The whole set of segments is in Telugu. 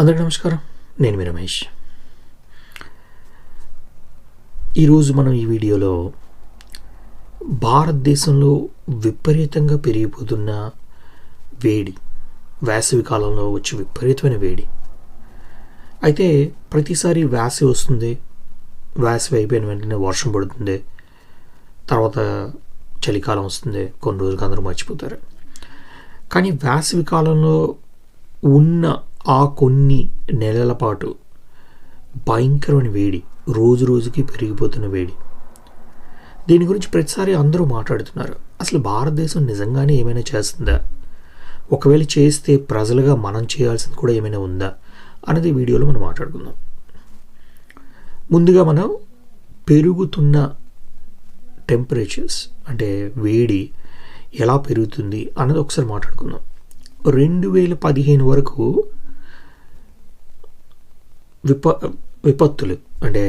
అందరికీ నమస్కారం. నేను మీ రమేష్. ఈరోజు మనం ఈ వీడియోలో భారతదేశంలో విపరీతంగా పెరిగిపోతున్న వేడి వేసవి కాలంలో వచ్చే విపరీతమైన వేడి. అయితే ప్రతిసారి వేసవి వస్తుంది వేసవి అయిపోయిన వెంటనే వర్షం పడుతుంది తర్వాత చలికాలం వస్తుంది కొన్ని రోజులకు అందరూ మర్చిపోతారు. కానీ వేసవి కాలంలో ఉన్న ఆ కొన్ని నెలల పాటు భయంకరమైన వేడి రోజు రోజుకి పెరిగిపోతున్న వేడి. దీని గురించి ప్రతిసారి అందరూ మాట్లాడుతున్నారు. అసలు భారతదేశం నిజంగానే ఏమైనా చేస్తుందా? ఒకవేళ చేస్తే ప్రజలుగా మనం చేయాల్సింది కూడా ఏమైనా ఉందా? అనేది వీడియోలో మనం మాట్లాడుకుందాం. ముందుగా మనం పెరుగుతున్న టెంపరేచర్స్ అంటే వేడి ఎలా పెరుగుతుంది అన్నది ఒకసారి మాట్లాడుకుందాం. రెండు వేల పదిహేను వరకు విప విపత్తులు అంటే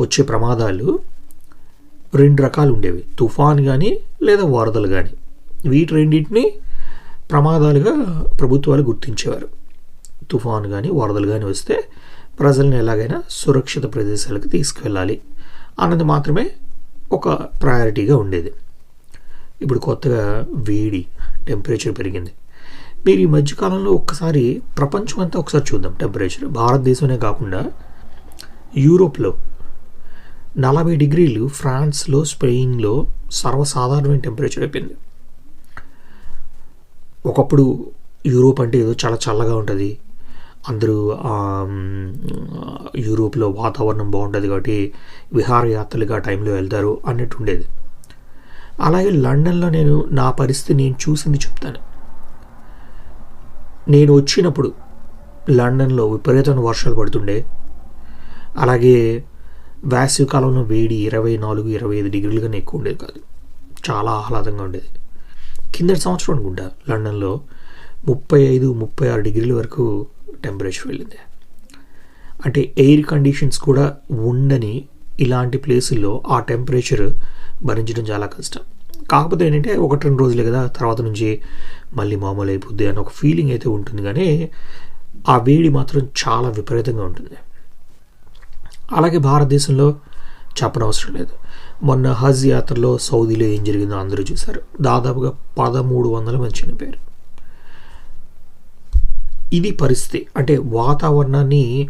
వచ్చే ప్రమాదాలు రెండు రకాలు ఉండేవి. తుఫాన్ కానీ లేదా వరదలు కానీ వీటి రెండింటిని ప్రమాదాలుగా ప్రభుత్వాలు గుర్తించేవారు. తుఫాన్ కానీ వరదలు కానీ వస్తే ప్రజల్ని ఎలాగైనా సురక్షిత ప్రదేశాలకు తీసుకువెళ్ళాలి అన్నది మాత్రమే ఒక ప్రయారిటీగా ఉండేది. ఇప్పుడు కొత్తగా వేడి టెంపరేచర్ పెరిగింది. మీరు ఈ మధ్యకాలంలో ఒక్కసారి ప్రపంచం అంతా ఒకసారి చూద్దాం. టెంపరేచర్ భారతదేశమే కాకుండా యూరోప్లో నలభై డిగ్రీలు ఫ్రాన్స్లో స్పెయిన్లో సర్వసాధారణమైన టెంపరేచర్ అయిపోయింది. ఒకప్పుడు యూరోప్ అంటే ఏదో చాలా చల్లగా ఉంటుంది. అందరూ యూరోప్లో వాతావరణం బాగుంటుంది కాబట్టి విహారయాత్రలుగా ఆ టైంలో వెళ్తారు అన్నట్టు ఉండేది. అలాగే లండన్లో నేను నా పరిస్థితి నేను చూసింది చెప్తాను. నేను వచ్చినప్పుడు లండన్లో విపరీతమైన వర్షాలు పడుతుండే. అలాగే వేసవికాలంలో వేడి ఇరవై నాలుగు ఇరవై ఐదు డిగ్రీలుగానే కన్నా ఎక్కువ ఉండేది కాదు. చాలా ఆహ్లాదంగా ఉండేది. కిందటి సంవత్సరం అనుకుంటా లండన్లో ముప్పై ఐదు ముప్పై ఆరు డిగ్రీల వరకు టెంపరేచర్ వెళ్ళింది. అంటే ఎయిర్ కండిషన్స్ కూడా ఉండని ఇలాంటి ప్లేసుల్లో ఆ టెంపరేచర్ భరించడం చాలా కష్టం. కాకపోతే ఏంటంటే ఒకటి రెండు రోజులే కదా తర్వాత నుంచి మళ్ళీ మామూలు అయిపోద్ది అని ఒక ఫీలింగ్ అయితే ఉంటుంది. కానీ ఆ వేడి మాత్రం చాలా విపరీతంగా ఉంటుంది. అలాగే భారతదేశంలో చెప్పనవసరం లేదు. మొన్న హజ్ యాత్రలో సౌదీలో ఏం జరిగిందో అందరూ చూశారు. దాదాపుగా పదమూడు వందల మంది చనిపోయారు. ఇది పరిస్థితి. అంటే వాతావరణాన్ని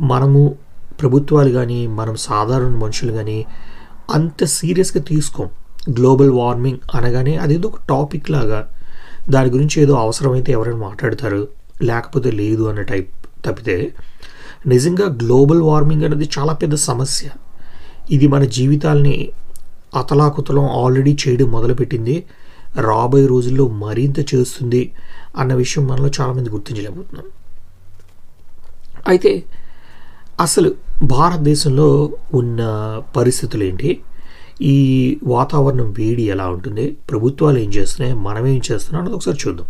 మనము ప్రభుత్వాలు కానీ మనం సాధారణ మనుషులు కానీ అంత సీరియస్గా తీసుకోం. గ్లోబల్ వార్మింగ్ అనగానే అదేదో ఒక టాపిక్ లాగా. దాని గురించి ఏదో అవసరమైతే ఎవరైనా మాట్లాడతారు. లేకపోతే లేదు అనే టైప్ తప్పితే నిజంగా గ్లోబల్ వార్మింగ్ అనేది చాలా పెద్ద సమస్య. ఇది మన జీవితాల్ని అతలాకుతలం ఆల్రెడీ చేయడం మొదలుపెట్టింది. రాబోయే రోజుల్లో మరింత చేస్తుంది అన్న విషయం మనలో చాలామంది గుర్తించలేకపోతున్నాం అయితే అసలు భారతదేశంలో ఉన్న పరిస్థితులు ఏంటి ఈ వాతావరణం వేడి ఎలా ఉంటుంది? ప్రభుత్వాలు ఏం చేస్తున్నాయి? మనం ఏం చేస్తున్నాం? అన్నది ఒకసారి చూద్దాం.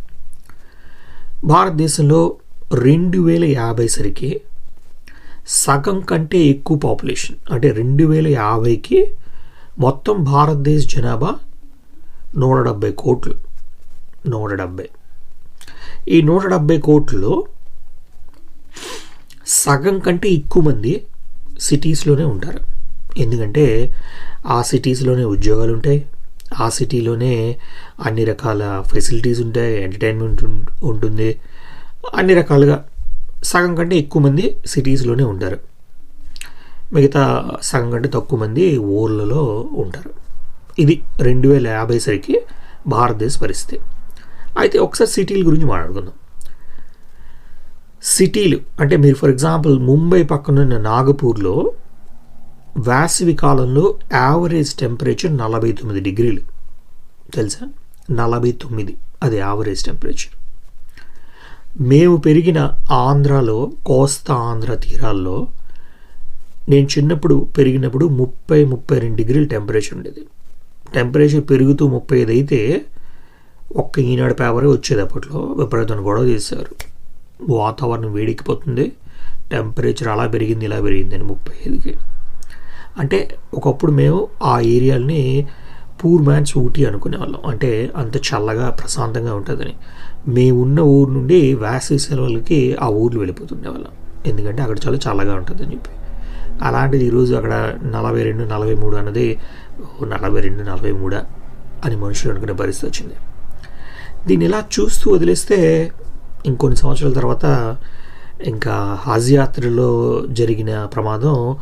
భారతదేశంలో రెండు వేల యాభై సరికి సగం కంటే ఎక్కువ పాపులేషన్ అంటే రెండు వేల యాభైకి మొత్తం భారతదేశ జనాభా నూట డెబ్బై కోట్లు. నూట డెబ్బై. ఈ నూట డెబ్బై కోట్లలో సగం కంటే ఎక్కువ మంది సిటీస్లోనే ఉంటారు. ఎందుకంటే ఆ సిటీస్లోనే ఉద్యోగాలు ఉంటాయి ఆ సిటీలోనే అన్ని రకాల ఫెసిలిటీస్ ఉంటాయి ఎంటర్టైన్మెంట్ ఉంటుంది. అన్ని రకాలుగా సగం కంటే ఎక్కువ మంది సిటీస్లోనే ఉంటారు. మిగతా సగం కంటే తక్కువ మంది ఊర్లలో ఉంటారు. ఇది రెండు వేల యాభై సరికి భారతదేశ పరిస్థితి. అయితే ఒకసారి సిటీల గురించి మాట్లాడుకుందాం. సిటీలు అంటే మీరు ఫర్ ఎగ్జాంపుల్ ముంబై పక్కనున్న నాగపూర్లో వేసవి కాలంలో యావరేజ్ టెంపరేచర్ నలభై తొమ్మిది డిగ్రీలు. తెలుసా? నలభై తొమ్మిది. అది యావరేజ్ టెంపరేచర్ మేము పెరిగిన ఆంధ్రాలో కోస్తా ఆంధ్ర తీరాల్లో నేను చిన్నప్పుడు పెరిగినప్పుడు ముప్పై ముప్పై రెండు డిగ్రీల టెంపరేచర్ ఉండేది. టెంపరేచర్ పెరుగుతూ ముప్పై ఐదు అయితే ఒక్క ఈనాడు పేపరే వచ్చేది అప్పట్లో. విపరీతమైన గొడవ చేశారు. వాతావరణం వేడెక్కిపోతుంది. టెంపరేచర్ అలా పెరిగింది ఇలా పెరిగింది అని ముప్పై ఐదుకి. అంటే ఒకప్పుడు మేము ఆ ఏరియాని పూర్ మ్యాన్స్ ఊటీ అనుకునేవాళ్ళం. అంటే అంత చల్లగా ప్రశాంతంగా ఉంటుందని. మేమున్న ఊరు నుండి వేసవి సెలవులకి ఆ ఊర్లు వెళ్ళిపోతుండే వాళ్ళం ఎందుకంటే అక్కడ చాలా చల్లగా ఉంటుందని చెప్పి. అలాంటిది ఈరోజు అక్కడ నలభై రెండు నలభై మూడు అన్నది ఓ నలభై రెండు నలభై మూడా అని మనుషులు అనుకునే పరిస్థితి వచ్చింది. దీన్ని ఇలా చూస్తూ వదిలేస్తే ఇంకొన్ని సంవత్సరాల తర్వాత ఇంకా హజ్ యాత్రలో జరిగిన ప్రమాదం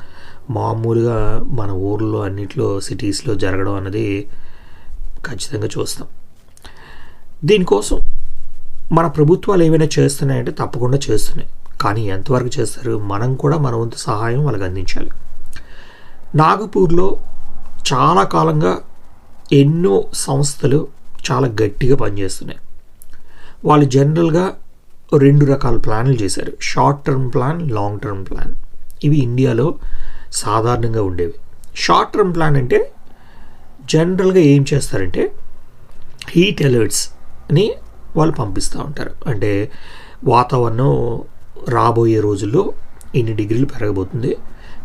మామూలుగా మన ఊర్లో అన్నిట్లో సిటీస్లో జరగడం అన్నది ఖచ్చితంగా చూస్తాం. దీనికోసం మన ప్రభుత్వాలు ఏమైనా చేస్తున్నాయంటే తప్పకుండా చేస్తున్నాయి. కానీ ఎంతవరకు చేస్తారు? మనం కూడా మన వంతు సహాయం వాళ్ళకి అందించాలి. నాగపూర్లో చాలా కాలంగా ఎన్నో సంస్థలు చాలా గట్టిగా పనిచేస్తున్నాయి. వాళ్ళు జనరల్గా రెండు రకాల ప్లాన్లు చేశారు. Short term plan long term plan. ఇవి ఇండియాలో సాధారణంగా ఉండేవి. షార్ట్ టర్మ్ ప్లాన్ అంటే జనరల్గా ఏం చేస్తారంటే హీట్ అలర్ట్స్ని వాళ్ళు పంపిస్తూ ఉంటారు. అంటే వాతావరణం రాబోయే రోజుల్లో ఇన్ని డిగ్రీలు పెరగబోతుంది.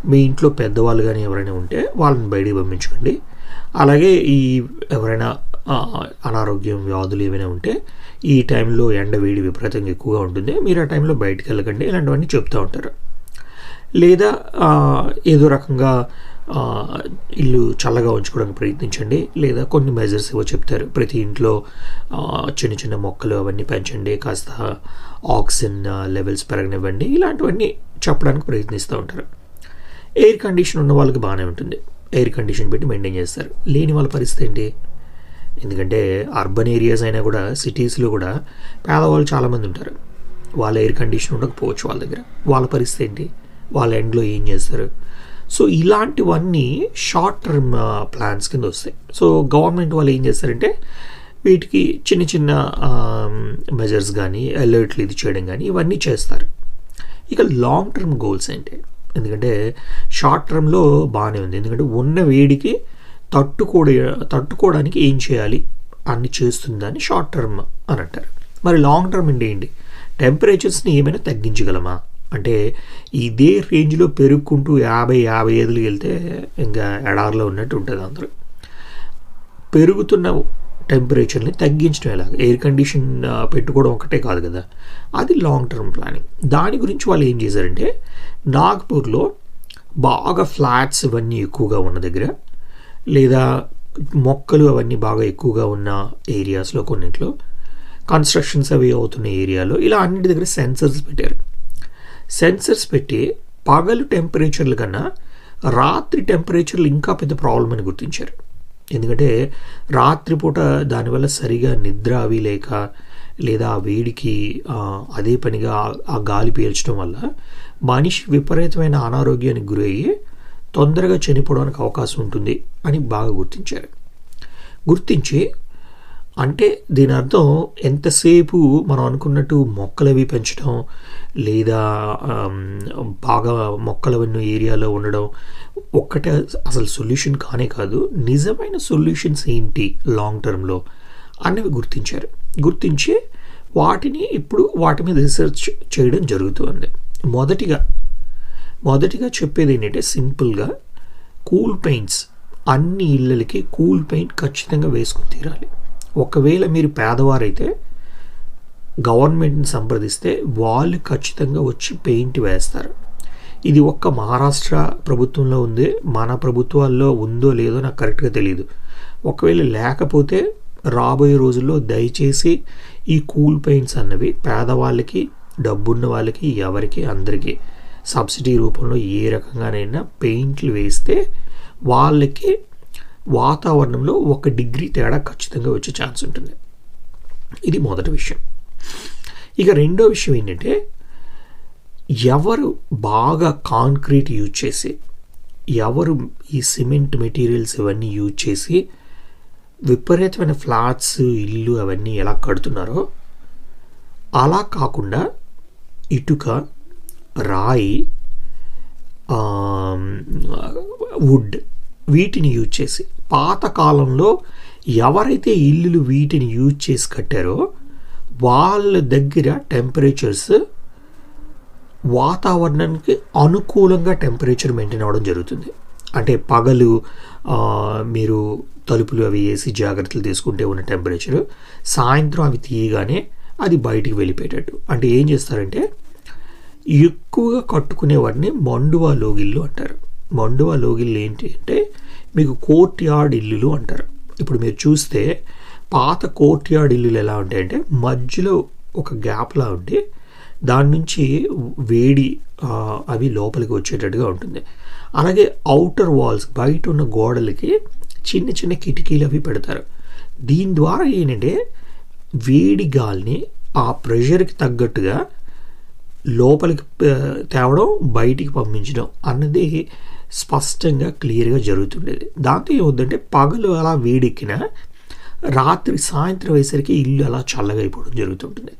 మీ ఇంట్లో పెద్దవాళ్ళు కానీ ఎవరైనా ఉంటే వాళ్ళని బయటికి పంపించుకోండి. అలాగే ఈ ఎవరైనా అనారోగ్యం వ్యాధులు ఏమైనా ఉంటే ఈ టైంలో ఎండ వేడి విపరీతంగా ఎక్కువగా ఉంటుంది. మీరు ఆ టైంలో బయటకు వెళ్ళకండి ఇలాంటివన్నీ చెప్తూ ఉంటారు. లేదా ఏదో రకంగా ఇల్లు చల్లగా ఉంచుకోవడానికి ప్రయత్నించండి. లేదా కొన్ని మెజర్స్ ఏవో చెప్తారు. ప్రతి ఇంట్లో చిన్న చిన్న మొక్కలు అవన్నీ పెంచండి. కాస్త ఆక్సిజన్ లెవెల్స్ పెరగనివ్వండి. ఇలాంటివన్నీ చెప్పడానికి ప్రయత్నిస్తూ ఉంటారు. ఎయిర్ కండిషన్ ఉన్న వాళ్ళకి బాగానే ఉంటుంది. ఎయిర్ కండిషన్ పెట్టి మెయింటైన్ చేస్తారు. లేని వాళ్ళ పరిస్థితి ఏంటి? ఎందుకంటే అర్బన్ ఏరియాస్ అయినా కూడా సిటీస్లో కూడా పేదవాళ్ళు చాలామంది ఉంటారు. వాళ్ళ ఎయిర్ కండిషన్ ఉండకపోవచ్చు వాళ్ళ దగ్గర. వాళ్ళ పరిస్థితి ఏంటి? వాళ్ళ ఎండ్లో ఏం చేస్తారు? సో ఇలాంటివన్నీ షార్ట్ టర్మ్ ప్లాన్స్ కింద వస్తాయి. సో గవర్నమెంట్ వాళ్ళు ఏం చేస్తారంటే వీటికి చిన్న చిన్న మెజర్స్ కానీ అలర్ట్లు ఇది చేయడం కానీ ఇవన్నీ చేస్తారు. ఇక లాంగ్ టర్మ్ గోల్స్ ఏంటి? ఎందుకంటే షార్ట్ టర్మ్లో బాగానే ఉంది. ఎందుకంటే ఉన్న వేడికి తట్టుకోడ తట్టుకోవడానికి ఏం చేయాలి? అన్ని చేస్తుందని షార్ట్ టర్మ్ అని అంటారు. మరి లాంగ్ టర్మ్ అంటే ఏంటి? టెంపరేచర్స్ని ఏమైనా తగ్గించగలమా? అంటే ఇదే రేంజ్లో పెరుగుకుంటూ యాభై యాభై ఐదులు వెళ్తే ఇంకా ఎడారిలో ఉన్నట్టు ఉంటుంది అందరూ. పెరుగుతున్న టెంపరేచర్ని తగ్గించడం ఎలాగ? ఎయిర్ కండిషన్ పెట్టుకోవడం ఒకటే కాదు కదా? అది లాంగ్ టర్మ్ ప్లానింగ్. దాని గురించి వాళ్ళు ఏం చేశారంటే నాగ్పూర్లో బాగా ఫ్లాట్స్ ఇవన్నీ ఎక్కువగా ఉన్న దగ్గర లేదా మొక్కలు అవన్నీ బాగా ఎక్కువగా ఉన్న ఏరియాస్లో కొన్నిట్లో కన్స్ట్రక్షన్స్ అవి అవుతున్న ఏరియాలో ఇలా అన్నింటి దగ్గర సెన్సర్స్ పెట్టారు. సెన్సర్స్ పెట్టి పగలు టెంపరేచర్ల కన్నా రాత్రి టెంపరేచర్లు ఇంకా పెద్ద ప్రాబ్లం అని గుర్తించారు. ఎందుకంటే రాత్రిపూట దానివల్ల సరిగా నిద్ర అవి లేక లేదా ఆ వేడికి అదే పనిగా ఆ- ఆ గాలి పీల్చడం వల్ల మనిషి విపరీతమైన అనారోగ్యానికి గురయ్యి తొందరగా చనిపోవడానికి అవకాశం ఉంటుంది అని బాగా గుర్తించారు. గుర్తించి అంటే దీని అర్థం ఎంతసేపు మనం అనుకున్నట్టు మొక్కలు అవి పెంచడం లేదా బాగా మొక్కలు ఉన్న ఏరియాలో ఉండడం ఒక్కటే అసలు సొల్యూషన్ కానే కాదు. నిజమైన సొల్యూషన్స్ ఏంటి లాంగ్ టర్మ్లో అనేవి గుర్తించారు. గుర్తించి వాటిని ఇప్పుడు వాటి మీద రీసెర్చ్ చేయడం జరుగుతుంది. మొదటిగా మొదటిగా చెప్పేది ఏంటంటే సింపుల్గా కూల్ పెయింట్స్ అన్ని ఇళ్ళకి కూల్ పెయింట్ ఖచ్చితంగా వేసుకుని తీరాలి. ఒకవేళ మీరు పేదవారైతే గవర్నమెంట్ని సంప్రదిస్తే వాళ్ళు ఖచ్చితంగా వచ్చి పెయింట్ వేస్తారు. ఇది ఒక్క మహారాష్ట్ర ప్రభుత్వంలో ఉంది. మన ప్రభుత్వాల్లో ఉందో లేదో నాకు కరెక్ట్గా తెలియదు ఒకవేళ లేకపోతే రాబోయే రోజుల్లో దయచేసి ఈ కూల్ పెయింట్స్ అన్నవి పేదవాళ్ళకి డబ్బున్న వాళ్ళకి ఎవరికి అందరికీ సబ్సిడీ రూపంలో ఏ రకంగానైనా పెయింట్లు వేస్తే వాళ్ళకి వాతావరణంలో ఒక డిగ్రీ తేడా ఖచ్చితంగా వచ్చే ఛాన్స్ ఉంటుంది. ఇది మొదటి విషయం. ఇక రెండో విషయం ఏంటంటే ఎవరు బాగా కాంక్రీట్ యూజ్ చేసి ఎవరు ఈ సిమెంట్ మెటీరియల్స్ ఇవన్నీ యూజ్ చేసి విపరీతమైన ఫ్లాట్స్ ఇల్లు అవన్నీ ఎలా కడుతున్నారో అలా కాకుండా ఇటుక రాయి వుడ్ వీటిని యూజ్ చేసి పాతకాలంలో ఎవరైతే ఇల్లులు వీటిని యూజ్ చేసి కట్టారో వాళ్ళ దగ్గర టెంపరేచర్స్ వాతావరణానికి అనుకూలంగా టెంపరేచర్ మెయింటైన్ అవ్వడం జరుగుతుంది. అంటే పగలు మీరు తలుపులు అవి వేసి జాగ్రత్తలు తీసుకుంటే ఉన్న టెంపరేచరు సాయంత్రం అవి తీయగానే అది బయటికి వెళ్ళిపోయేటట్టు. అంటే ఏం చేస్తారంటే ఎక్కువగా కట్టుకునే వాటిని మండువా లోగిళ్ళు అంటారు. మండువ లోగిళ్ళు ఏంటి అంటే మీకు కోర్ట్ యార్డ్ ఇల్లులు అంటారు. ఇప్పుడు మీరు చూస్తే పాత కోర్ట్ యార్డ్ ఇల్లులు ఎలా ఉంటాయంటే మధ్యలో ఒక గ్యాప్లా ఉండి దాని నుంచి వేడి అవి లోపలికి వచ్చేటట్టుగా ఉంటుంది. అలాగే అవుటర్ వాల్స్ బయట ఉన్న గోడలకి చిన్న చిన్న కిటికీలు అవి పెడతారు. దీని ద్వారా ఏంటంటే వేడి గాలిని ఆ ప్రెషర్కి తగ్గట్టుగా లోపలికి తేవడం బయటికి పంపించడం అన్నది స్పష్టంగా క్లియర్గా జరుగుతుండేది. దాంతో ఏమవుతుందంటే పగలు అలా వేడెక్కిన రాత్రి సాయంత్రం అయ్యేసరికి ఇల్లు అలా చల్లగా అయిపోవడం జరుగుతుంటుంది.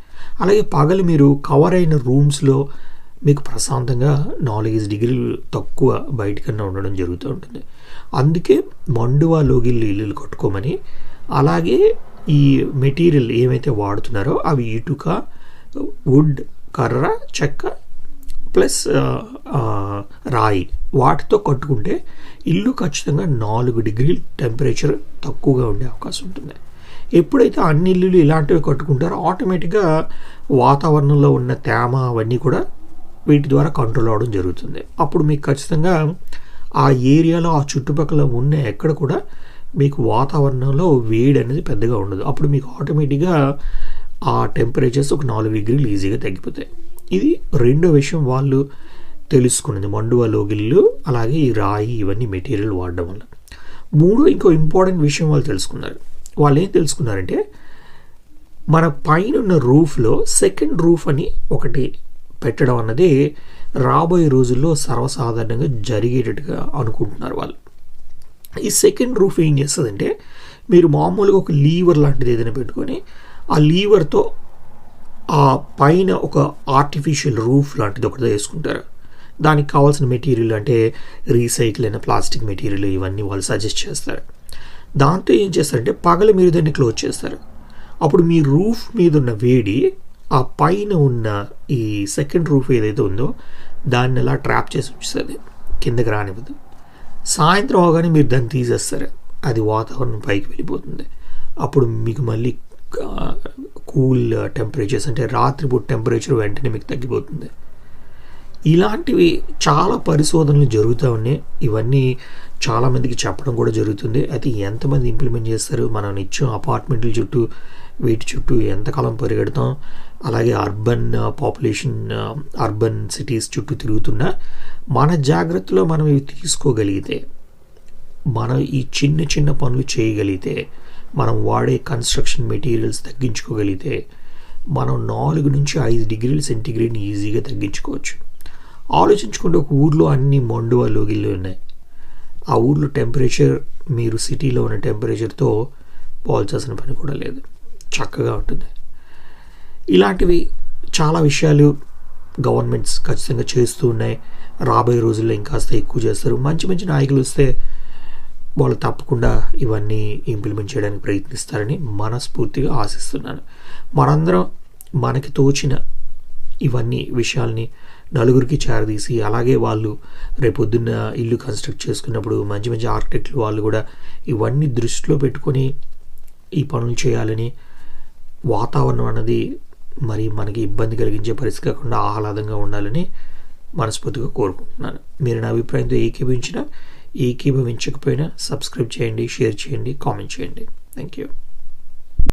అలాగే పగలు మీరు కవర్ అయిన రూమ్స్లో మీకు ప్రశాంతంగా నాలుగైదు డిగ్రీలు తక్కువ బయటకన్నా ఉండడం జరుగుతూ ఉంటుంది. అందుకే మండువా లోగిళ్ళు ఇల్లులు కట్టుకోమని అలాగే ఈ మెటీరియల్ ఏమైతే వాడుతున్నారో అవి ఇటుక వుడ్ కర్ర చెక్క ప్లస్ రాయి. వాటితో కట్టుకుంటే ఇల్లు ఖచ్చితంగా నాలుగు డిగ్రీలు టెంపరేచర్ తక్కువగా ఉండే అవకాశం ఉంటుంది. ఎప్పుడైతే అన్ని ఇల్లులు ఇలాంటివి కట్టుకుంటారో ఆటోమేటిక్గా వాతావరణంలో ఉన్న తేమ అవన్నీ కూడా వీటి ద్వారా కంట్రోల్ అవడం జరుగుతుంది. అప్పుడు మీకు ఖచ్చితంగా ఆ ఏరియాలో ఆ చుట్టుపక్కల ఉన్న ఎక్కడ కూడా మీకు వాతావరణంలో వేడి అనేది పెద్దగా ఉండదు. అప్పుడు మీకు ఆటోమేటిక్గా ఆ టెంపరేచర్స్ ఒక నాలుగు డిగ్రీలు ఈజీగా తగ్గిపోతాయి. ఇది రెండో విషయం వాళ్ళు తెలుసుకున్నది. మండువా లోగిళ్ళు అలాగే ఈ రాయి ఇవన్నీ మెటీరియల్ వాడడం వల్ల. మూడో ఇంకో ఇంపార్టెంట్ విషయం వాళ్ళు తెలుసుకున్నారు. వాళ్ళు ఏం తెలుసుకున్నారంటే మన పైన ఉన్న రూఫ్లో సెకండ్ రూఫ్ అని ఒకటి పెట్టడం అన్నది రాబోయే రోజుల్లో సర్వసాధారణంగా జరిగేటట్టుగా అనుకుంటున్నారు వాళ్ళు. ఈ సెకండ్ రూఫ్ ఏం చేస్తుందంటే మీరు మామూలుగా ఒక లీవర్ లాంటిది ఏదైనా పెట్టుకొని ఆ లీవర్తో ఆ పైన ఒక ఆర్టిఫిషియల్ రూఫ్ లాంటిది ఒకటి వేసుకుంటారు. దానికి కావాల్సిన మెటీరియల్ అంటే రీసైకిల్ అయిన ప్లాస్టిక్ మెటీరియల్ ఇవన్నీ వాళ్ళు సజెస్ట్ చేస్తారు. దాంతో ఏం చేస్తారంటే పగలు మీరు దాన్ని క్లోజ్ చేస్తారు. అప్పుడు మీ రూఫ్ మీద ఉన్న వేడి ఆ పైన ఉన్న ఈ సెకండ్ రూఫ్ ఏదైతే ఉందో దాన్ని అలా ట్రాప్ చేసి ఉంచుతుంది. కిందకి రానివ్వదు. సాయంత్రం అవగానే మీరు దాన్ని తీసేస్తారు. అది వాతావరణం పైకి వెళ్ళిపోతుంది. అప్పుడు మీకు మళ్ళీ కూల్ టెంపరేచర్స్ అంటే రాత్రిపూట టెంపరేచర్ వెంటనే మీకు తగ్గిపోతుంది. ఇలాంటివి చాలా పరిశోధనలు జరుగుతూ ఉన్నాయి. ఇవన్నీ చాలామందికి చెప్పడం కూడా జరుగుతుంది. అయితే ఎంతమంది ఇంప్లిమెంట్ చేస్తారు? మనం నిత్యం అపార్ట్మెంట్ల చుట్టూ వీటి చుట్టూ ఎంతకాలం పరిగెడతాం? అలాగే అర్బన్ పాపులేషన్ అర్బన్ సిటీస్ చుట్టూ తిరుగుతున్నా మన జాగ్రత్తలో మనం ఇవి తీసుకోగలిగితే మనం ఈ చిన్న చిన్న పనులు చేయగలిగితే మనం వాడే కన్స్ట్రక్షన్ మెటీరియల్స్ తగ్గించుకోగలిగితే మనం నాలుగు నుంచి ఐదు డిగ్రీల సెంటీగ్రేడ్ని ఈజీగా తగ్గించుకోవచ్చు. ఆలోచించుకుంటే ఒక ఊర్లో అన్ని మండువా లోగిళ్ళు ఉన్నాయి. ఆ ఊర్లో టెంపరేచర్ మీరు సిటీలో ఉన్న టెంపరేచర్తో పోల్చాల్సిన పని కూడా లేదు. చక్కగా ఉంటుంది. ఇలాంటివి చాలా విషయాలు గవర్నమెంట్స్ ఖచ్చితంగా చేస్తూ ఉన్నాయి. రాబోయే రోజుల్లో ఇంకాస్త ఎక్కువ చేస్తారు. మంచి మంచి నాయకులు వస్తే వాళ్ళు తప్పకుండా ఇవన్నీ ఇంప్లిమెంట్ చేయడానికి ప్రయత్నిస్తారని మనస్ఫూర్తిగా ఆశిస్తున్నాను. మనందరం మనకి తోచిన ఇవన్నీ విషయాల్ని నలుగురికి చేరదీసి అలాగే వాళ్ళు రేపొద్దున్న ఇల్లు కన్స్ట్రక్ట్ చేసుకున్నప్పుడు మంచి మంచి ఆర్కిటెక్ట్లు వాళ్ళు కూడా ఇవన్నీ దృష్టిలో పెట్టుకొని ఈ పనులు చేయాలని వాతావరణం అనేది మరి మనకి ఇబ్బంది కలిగించే పరిస్థితి కాకుండా ఆహ్లాదంగా ఉండాలని మనస్ఫూర్తిగా కోరుకుంటున్నాను. మీరు నా అభిప్రాయంతో ఏకీభవించినా ఏకీభవించకపోయినా సబ్స్క్రైబ్ చేయండి షేర్ చేయండి కామెంట్ చేయండి. Thank you